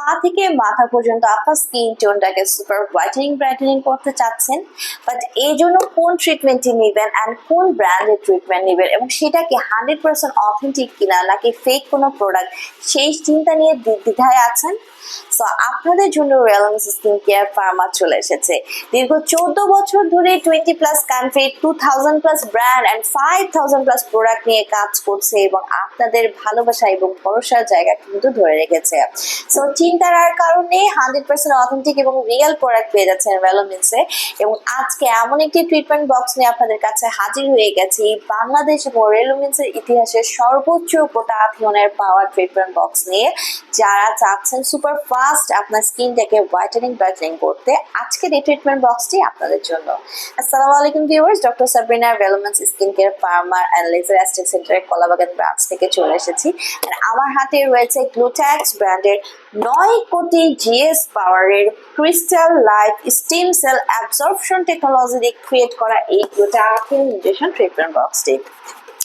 পা থেকে মাথা পর্যন্ত আপনার স্কিন টোনটাকে সুপার হোয়াইটেনিং ব্রাইটেনিং করতে চাচ্ছেন। বাট এই জন্য কোন ট্রিটমেন্টটি নেবেন অ্যান্ড কোন ব্র্যান্ডের ট্রিটমেন্ট নেবেন এবং সেটা কি হান্ড্রেড পার্সেন্ট অথেন্টিক কিনা নাকি ফেক কোনো প্রোডাক্ট সেই চিন্তা নিয়ে দ্বি- দ্বিধায় আছেন? সো আপনাদের জন্য রেলন্স স্কিন কেয়ার ফার্মা চলে এসেছে। দীর্ঘ চোদ্দ বছর ধরে twenty plus country two thousand plus brand and five thousand plus product নিয়ে কাজ করছে এবং আপনাদের ভালোবাসা এবং ভরসার জায়গা কিন্তু ধরে রেখেছে। সো চিন্তার কারণে হান্ড্রেড পার্সেন্ট অথেন্টিক এবং রিয়েল প্রোডাক্ট পেয়ে যাচ্ছেন ভ্যালোমিন্সে এবং আজকে এমন একটি ট্রিটমেন্ট বক্স নিয়ে আপনাদের কাছে হাজির হয়ে গেছে। বাংলাদেশ এবং রেলুমিন্সের ইতিহাসের সর্বোচ্চ পোটাথিয়নের পাওয়ার ট্রিটমেন্ট বক্স নিয়ে। যারা চাচ্ছেন সুপার ফাস্ট আপনার স্কিনটাকে হোয়াইটেনিং ব্রাইটেনিং করতে, আজকের এই ট্রিটমেন্ট বক্সটি আপনাদের জন্য। আসসালামু আলাইকুম viewers doctor Sabrina Velomens skin care farmer and laser aesthetic সেন্টারের কলাবাগান ব্রাঞ্চ থেকে চলে এসেছি। আর আমার হাতে রয়েছে গ্লুট্যাক্স ব্র্যান্ডের নয় কোটি জিএস পাওয়ারের crystal life stem cell absorption technology দিয়ে ক্রিয়েট করা এই গ্লুটাকিন ইনজেকশন ট্রিটমেন্ট বক্সটি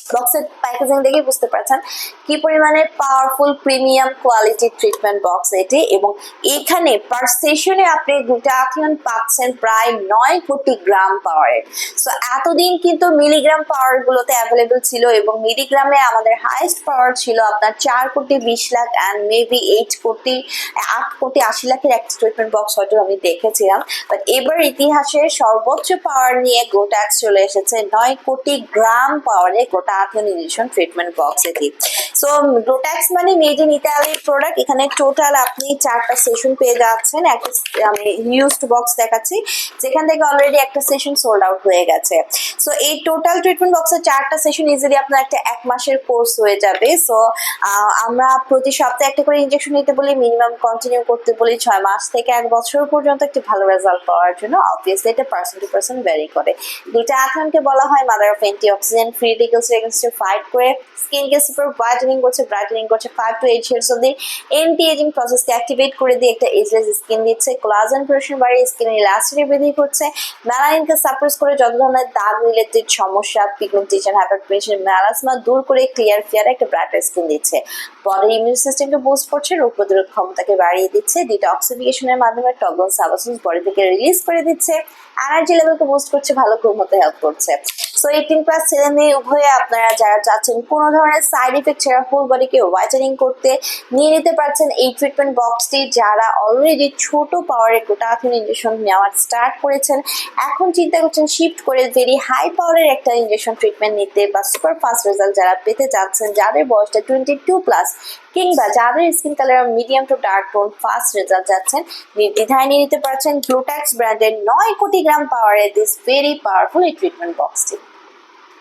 বক্সের প্যাকেজিং দেখে বুঝতে পারছেন কি পরিমাণে powerful premium quality treatment box এটি এবং এখানে পার সেশনে আপনি গ্লুটাথিয়ন পাচ্ছেন প্রায় নয় কোটি গ্রাম পাওয়ারের সো এতদিন কিন্তু মিলিগ্রাম পাওয়ার গুলোতে অ্যাভেলেবল ছিল এবং মিলিগ্রামে আমাদের হাইয়েস্ট পাওয়ার ছিল আপনার চার কোটি বিশ লাখ অ্যান্ড মেবি এইট কোটি, আট কোটি, আশি লাখের একটা ট্রিটমেন্ট বক্স হয়তো আমি দেখেছিলাম। বাট এবার ইতিহাসের সর্বোচ্চ পাওয়ার নিয়ে গোটাক্স চলে এসেছে নয় কোটি গ্রাম পাওয়ারে গোটা আথেনিজেশন ট্রিটমেন্ট বক্স এটি সো গ্লোট্যাক্স মানে মেড ইন ইতালির প্রোডাক্ট এখানে টোটাল আপনি চারটা সেশন পেয়ে যাচ্ছেন। একটা, আমি ইউজড বক্স দেখাচ্ছি, যেখান থেকে অলরেডি একটা সেশন সোল্ড আউট হয়ে গেছে। সো এই টোটাল ট্রিটমেন্ট বক্সের চারটা সেশন ইজিলি আপনার একটা এক মাসের কোর্স হয়ে যাবে। সো আমরা প্রতি সপ্তাহে একটা করে ইনজেকশন নিতে বলি মিনিমাম কন্টিনিউ করতে বলি, ছয় মাস থেকে এক বছর পর্যন্ত একটি ভালো রেজাল্ট পাওয়ার জন্য। অবভিয়াসলি এটা পার্সন টু পার্সন ভ্যারি করে। আথনকে বলা হয় mother of anti oxidant free এগেনস্টে ফাইট করে। স্কিনকে সুপার হোয়াইটেনিং করছে ব্রাইটেনিং করছে ফাইভ টু এইট শেডস অব্দি এন্টি এজিং প্রসেসকে অ্যাক্টিভেট করে দিয়ে একটা এজলেস স্কিন দিচ্ছে কোলাজেন প্রোডাকশন বাড়িয়ে স্কিনের ইলাস্টিটি বৃদ্ধি করছে মেলানিনকে সাপ্রেস করে যত ধরনের দাগ রিলেটেড সমস্যা পিগমেন্টেশন হাইপারটেনশন মেলাসমা দূর করে ক্লিয়ার ফিয়ার একটা ব্রাইটার স্কিন দিচ্ছে। বডি ইমিউন সিস্টেমকে বুস্ট করছে, রোগ প্রতিরোধ ক্ষমতাকে বাড়িয়ে দিচ্ছে ডিটক্সিফিকেশনের মাধ্যমে টগল সাবাসুস বডি থেকে রিলিজ করে দিচ্ছে এনার্জি লেভেলকে বুস্ট করছে, ভালো ঘুম হতে হেল্প করছে। সো এইটিন প্লাস ছেলে মেয়ে উভয়ে আপনারা যারা চাচ্ছেন, কোনো ধরনের সাইড ইফেক্ট ছাড়া ফুল বডিকে হোয়াইটেনিং করতে নিয়ে নিতে পারছেন এই ট্রিটমেন্ট বক্সটি যারা অলরেডি ছোট পাওয়ারের গ্লুটাথিন ইনজেকশন নেওয়ার স্টার্ট করেছেন, এখন চিন্তা করছেন শিফট করে ভেরি হাই পাওয়ারের একটা ইনজেকশন ট্রিটমেন্ট নিতে বা সুপার ফাস্ট রেজাল্ট যারা পেতে চাচ্ছেন, যাদের বয়সটা টোয়েন্টি টু প্লাস কিংবা যাদের skin colour medium to dark tone fast result যাচ্ছেন, নির্দ্বিধায় নিয়ে নিতে পারছেন গ্লুট্যাক্স ব্র্যান্ডের নয় কোটি গ্রাম পাওয়ারের দিস ভেরি পাওয়ারফুল এই ট্রিটমেন্ট বক্সটি